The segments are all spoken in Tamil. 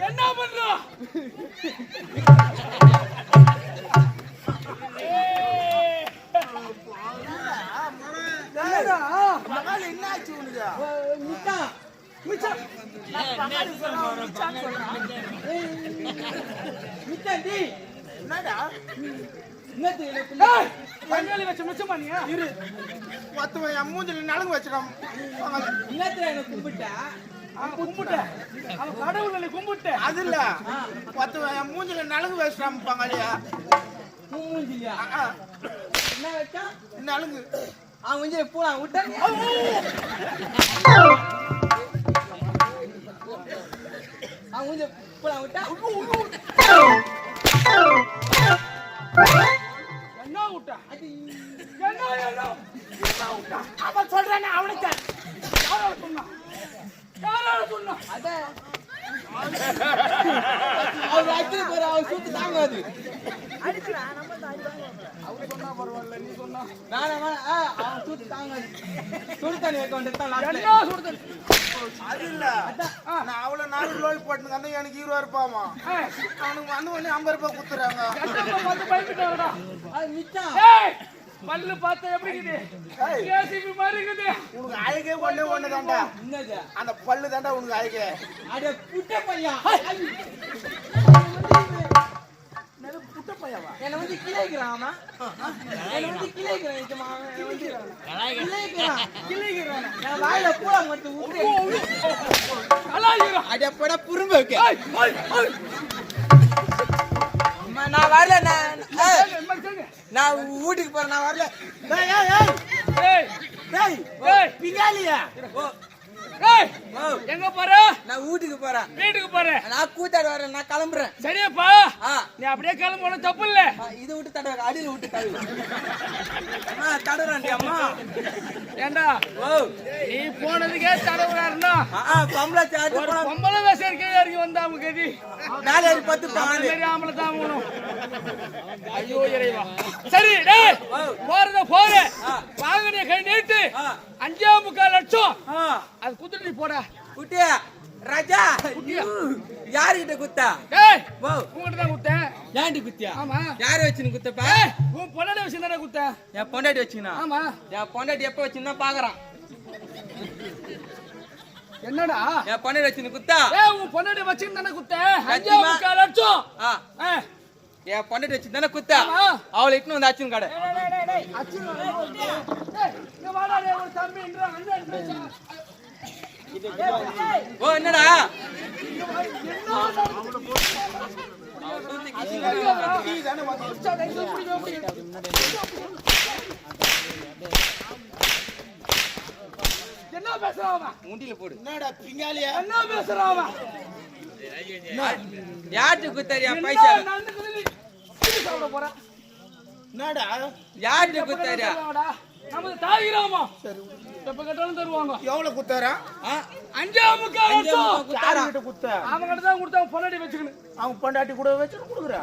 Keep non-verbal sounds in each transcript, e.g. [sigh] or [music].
என்ன பண்றோம் மகால் என்ன ஆச்சு உனக்கு என்னடா? பங்காளி வச்ச மிச்சமா நீ? இரு. மொத்தம் என் மூஞ்சில நலங்கு வச்சிடும். அவன் கும்பிட்ட. அவன் கடவுள்களை கும்பிட்ட. அது இல்ல. மொத்தம் என் மூஞ்சில நலங்கு வச்சிடாம பங்காளியா ஆ, ஆ. நலுங்கு. என்ன விட்டா என்ன என்ன என்ன விட்டா அவன் சொல்றானே அவனுக்கு. யாரால சொன்னா யாரால சொன்னா என்ன [laughs] சொல்றது அது இல்ல நான் அவ்வளவு நாலு லோல் போட்டுங்க அந்த எனக்கு இருபது ரூபாமா ஏய், அவனுக்கு வந்து ஒண்ணு ஐம்பது ரூபாய் குத்துறாங்க பல்லு பார்த்தா எப்படி இருக்குது. கேசிபி மாதிரி இருக்குது உனக்கு அழகே ஒண்ணே ஒண்ணு தாண்டா அந்த பல்லு தாண்டா உனக்கு அழகே வந்து கிளைக்கிறான் அவன். என்ன வந்து மாவன். என்ன வந்து கிளைக்கிறான். கிளைக்கிறான். நான் வாயில மட்டும் ஊத்து. புரும்பு வரல நான் வீட்டுக்கு போறேன் நான் வரல ஏய் எங்க போற? நான் வீட்டுக்கு போறேன். வீட்டுக்கு போற. நான் கூத்தாடு வரேன் நான் கிளம்புறேன். சரியாப்பா. ஆ. நீ அப்படியே கிளம்பு ஒண்ணும் தப்பு இல்ல. ஆ, இதை விட்டு தடவை அடியில விட்டு தடவை அம்மா தடவுறாண்டி அம்மா. ஏண்டா? ஓ. நீ போனதுக்கே தடவுறாருன்னா ஆ, ஆ, பொம்பளை போனா பொம்பளை வேசம் கீழே இறங்கி வந்தா அவங்க கதி. மேலே ஏறி பத்து பாலு ஆம்பளை தான் ஆகணும் ஐயோ இறைவா. சரி டேய். போறத போற ஆ. வாங்கின கை நீட்டு ஆ. அஞ்சே முக்கால் லட்சம் ஆ அது குத்துட்டு போடா. குட்டியா ராஜா. யாருகிட்ட குத்தா? டேய் உங்ககிட்ட தான் குத்தேன். ஏன்டி குத்தியா? ஆமா. யார வச்சுன்னு குத்தப்பா? உன் பொண்ணாடி வச்சு தானே குத்தேன். என் பொண்டாட்டி வச்சுனா ஆமா. என் பொண்டாட்டி எப்ப வச்சுன்னா பாக்குறான். என்னடா? என் பொண்டாட்டி வச்சுன்னு குத்தா? ஏய் உன் பொண்ணாடி வச்சு தானே குத்தேன். அஞ்சே லட்சுமா. முக்கால் லட்சம் ஆ. ஏய், என் பொண்டாட்டி வச்சு தானே குத்தா. அவளை இட்டுன்னு வந்து அச்சுன்னு கடை. டேய், ஓ என்னடா? என்ன பேசுறான் அவன்? முண்டியில போடு. என்னடா பிங்காலியா என்ன பேசுறான் என்ன? பைசா? என்னடா? கேட்டாலும் தருவாங்கடா. நமது தாய் கிராமம். எப்ப கேட்டாலும் தருவாங்க. எவ்வளவு குத்தாரா? ஆ? அஞ்சே முக்கால் அஞ்சே லட்சம். குத்தாரா? யாருகிட்ட குத்த? அவன்கிட்ட தான் கொடுத்து அவன் பொண்டாட்டி வச்சுக்கணும். அவங்க பொண்டாட்டி கூட வச்சு கொடுக்குறா.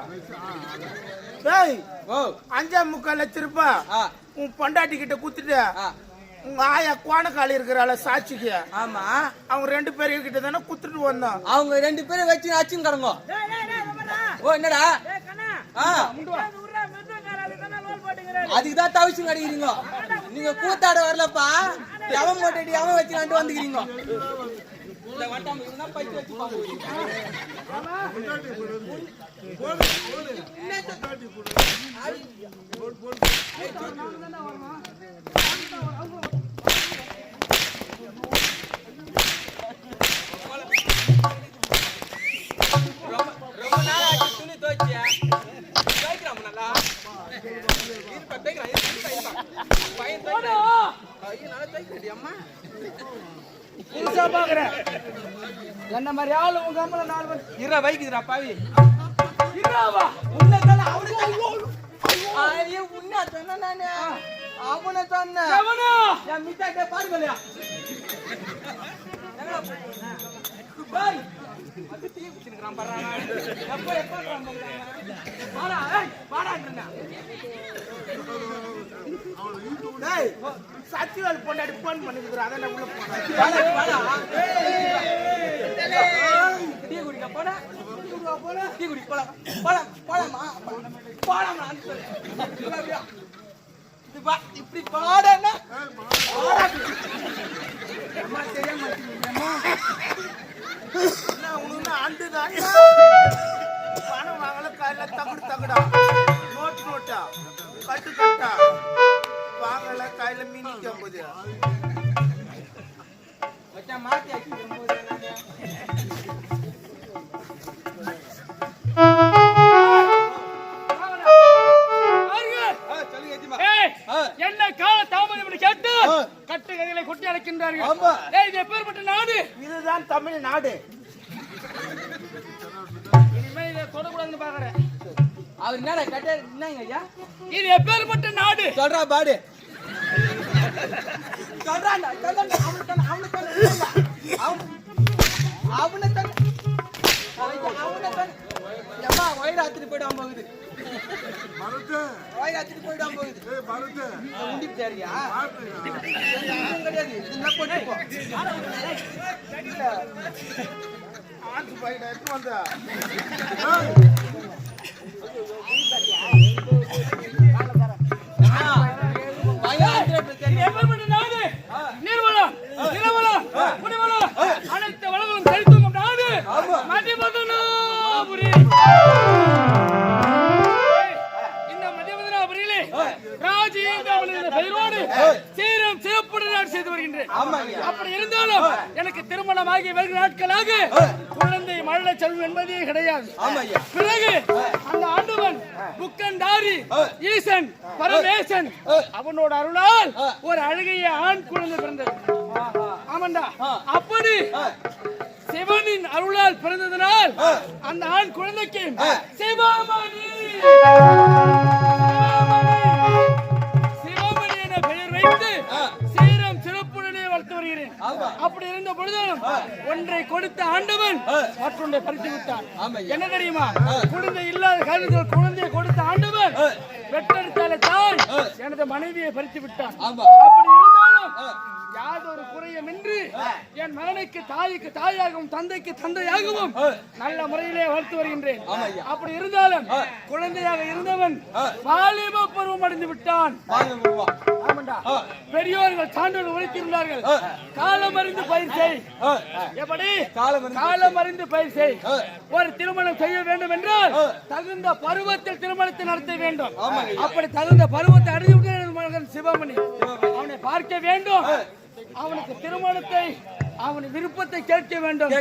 டேய் ஓ. அஞ்சா முக்கால் லட்சம் ரூபாய் ஆ. உன் பொண்டாட்டி கிட்ட குத்துட்டு ஆ. உங்க ஆயா கோணக்காளி இருக்கிறாள சாட்சிக்கு ஆமா. அவங்க ரெண்டு பேரும் கிட்ட தானே குத்துட்டு வந்தோம். அவங்க ரெண்டு பேரும் வச்சு அச்சுன்னு கடங்கோ ஓ என்னடா? ஆ. அதுக்கு தான் தவிச்சு அடிக்கிறீங்க. நீங்க கூத்தாட வரலப்பா. எவன் போட்டு எவன் வச்சுக்கான்ட்டு வந்துக்கிறீங்க இந்த வட்டம் இருந்தா பைக்கு வச்சு பாருங்க. ரொம்ப நாள் ஆச்சு துணி துவைச்சியா நல்லா இருப்பா பையன். துவைக்கிறான் புதுசா பாக்குற என்ன மாதிரி ஆளு உங்க அம்மா நாலு பேர். இருடா வைக்குதுடா பாவி இருடாவா. உன்னதான அவனுக்கு ஐயோ உன்ன சொன்ன நானே அவனை சொன்ன எவனோ? என் மிட்டாட்டே பாருங்களையா டேய், அது டீ குடிச்சிருக்கான் பாரு அவன். எப்ப வாடா ஏய் வாடான்றேன் டேய் பொண்டாடி போன். பண்ணிருக்கிற அதான் உள்ள போனேன் வாடா வாடா டீ குடிக்க போடா போடா டீ குடி இப்படி பாடனா என்ன பணம் வாங்கல கையில தகுடு தகுடா. Note NOTA? கட்டு கட்டா? வாங்கல கையில மினிக்க போது கொட்டி அழைக்கின்றார்கள் ஏய், இது எப்பேற்பட்ட நாடு. இதுதான் தமிழ்நாடு. இனிமே இதை தொடக்கூடாதுன்னு பாக்குறேன் அவர் என்னடா கட்ட என்னங்க ஐயா? இது எப்பேற்பட்ட நாடு. சொல்றா பாடு. சொல்றான்டா சொல்றான்டா அவனுக்கு தானே அவனுக்கு தானே சொல்றா. அவன் அவனை தானே தானே எம்மா வயிறாத்திரி போயிடாம போகுது போகுது இந்த உண்டி தேரியா கிடையாது. இதெல்லாம் போட்டு போ. ஆட்டு வந்தா அப்படி இருந்தாலும் எனக்கு திருமணமாகி வெகு நாட்களாக குழந்தை மழை செல்வம் என்பதே கிடையாது. பிறகு அந்த ஆண்டவன் புக்கண்டாரி ஈசன் பரமேசன் அவனோட அருளால் ஒரு அழகிய ஆண் குழந்தை பிறந்தது. ஆமாண்டா. அப்படி சிவனின் அருளால் பிறந்ததனால் அந்த ஆண் குழந்தைக்கு சிவமணி அப்படி இருந்த பொழுதும் ஒன்றை கொடுத்த ஆண்டவன் மற்றொன்றை பறித்து விட்டான். என்ன தெரியுமா? குழந்தை இல்லாத காரணத்தில் குழந்தையை கொடுத்த ஆண்டவன் பெற்றெடுத்தாலே தாய் எனது மனைவியை பறித்து விட்டான். அப்படி இருந்தாலும் யாதொரு குறையுமின்றி என் மகனுக்கு தாய்க்கு தாயாகவும் தந்தைக்கு தந்தையாகவும் நல்ல முறையிலே வளர்த்து வருகின்றேன். அப்படி இருந்தாலும் குழந்தையாக இருந்தவன் வாலிப பருவம் அடைந்து விட்டான். பெரியோர்கள் சான்றோர்கள் உழைத்திருந்தார்கள். காலம் அறிந்து பயிர் செய். எப்படி? காலம் அறிந்து பயிர் செய். ஒரு திருமணம் செய்ய வேண்டும் என்றால் தகுந்த பருவத்தில் திருமணத்தை நடத்த வேண்டும். அப்படி தகுந்த பருவத்தை அடைந்து விட்ட சிவமணி. அவனை பார்க்க வேண்டும். அவனுக்கு திருமணத்தை அவன் விருப்பத்தை கேட்க வேண்டும்.